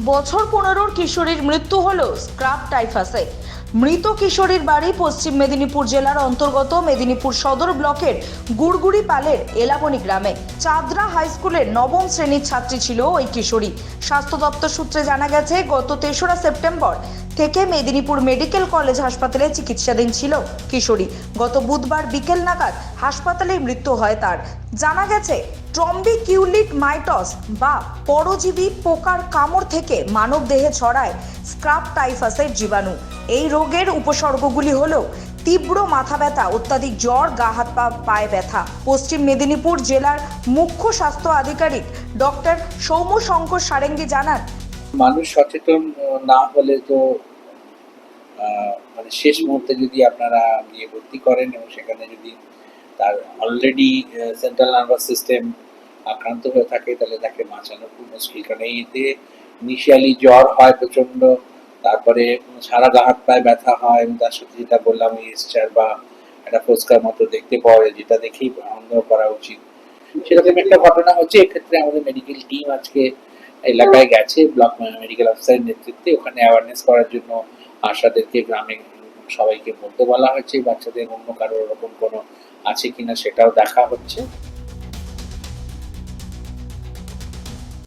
বছর পনেরোর কিশোরীর মৃত্যু হল স্ক্রাব টাইফাসে। মৃত কিশোরীর বাড়ি পশ্চিম মেদিনীপুর জেলার অন্তর্গত মেদিনীপুর সদর ব্লকের গুড়গুড়ি পালের এলাবনি গ্রামে। চাঁদরা হাই স্কুলের নবম শ্রেণির ছাত্রী ছিল ওই কিশোরী। স্বাস্থ্য দপ্তর সূত্রে জানা গেছে, গত তেসরা সেপ্টেম্বর থেকে মেদিনীপুর মেডিকেল কলেজ হাসপাতালে চিকিৎসাধীন ছিল কিশোরী। গত বুধবার বিকেল নাগাদ হাসপাতালে মৃত্যু হয় তার। জানা গেছে ট্রম্বিকিউলিট মাইটস বা পরজীবী পোকার কামড় থেকে মানব দেহে ছড়ায় স্ক্রাব টাইফাসের জীবাণু। এই রোগের উপসর্গগুলি হল তীব্র মাথা ব্যথা, অত্যাধিক জ্বর, গা হাত পা, পায়ে ব্যথা। পশ্চিম মেদিনীপুর জেলার মুখ্য স্বাস্থ্য আধিকারিক ডক্টর সৌম্য শঙ্কর সারেঙ্গি জানান, মানুষ সচেতন না হলে তো মানে শেষ মুহূর্তে যদি আপনারা গিয়ে ভর্তি করেন এবং সেখানে যদি তার অলরেডি সেন্ট্রাল নার্ভাস সিস্টেম আক্রান্ত হয়ে থাকে, তাহলে তাকে বাঁচানো খুব মুশকিল। কারণ এতে ইনিশিয়ালি জ্বর হয় প্রচণ্ড তারপরে সারা গা হাত পায়ে ব্যথা হয় এবং তার সাথে যেটা বললাম ইস্টার বা একটা ফোস্কার মতো দেখতে পাওয়া যায়, যেটা দেখেই আনন্দ করা উচিত। সেরকম একটা ঘটনা হচ্ছে, এক্ষেত্রে আমাদের মেডিকেল টিম আজকে এলাকায় গেছে, ব্লক মেডিকেল অফিসারের নেতৃত্বে। ওখানে অ্যাওয়ারনেস করার জন্য আশাদেরকে গ্রামে সবাইকে বলতে বলা হয়েছে, বাচ্চাদের অন্য কারও ওরকম কোনো আছে কিনা সেটাও দেখা হচ্ছে।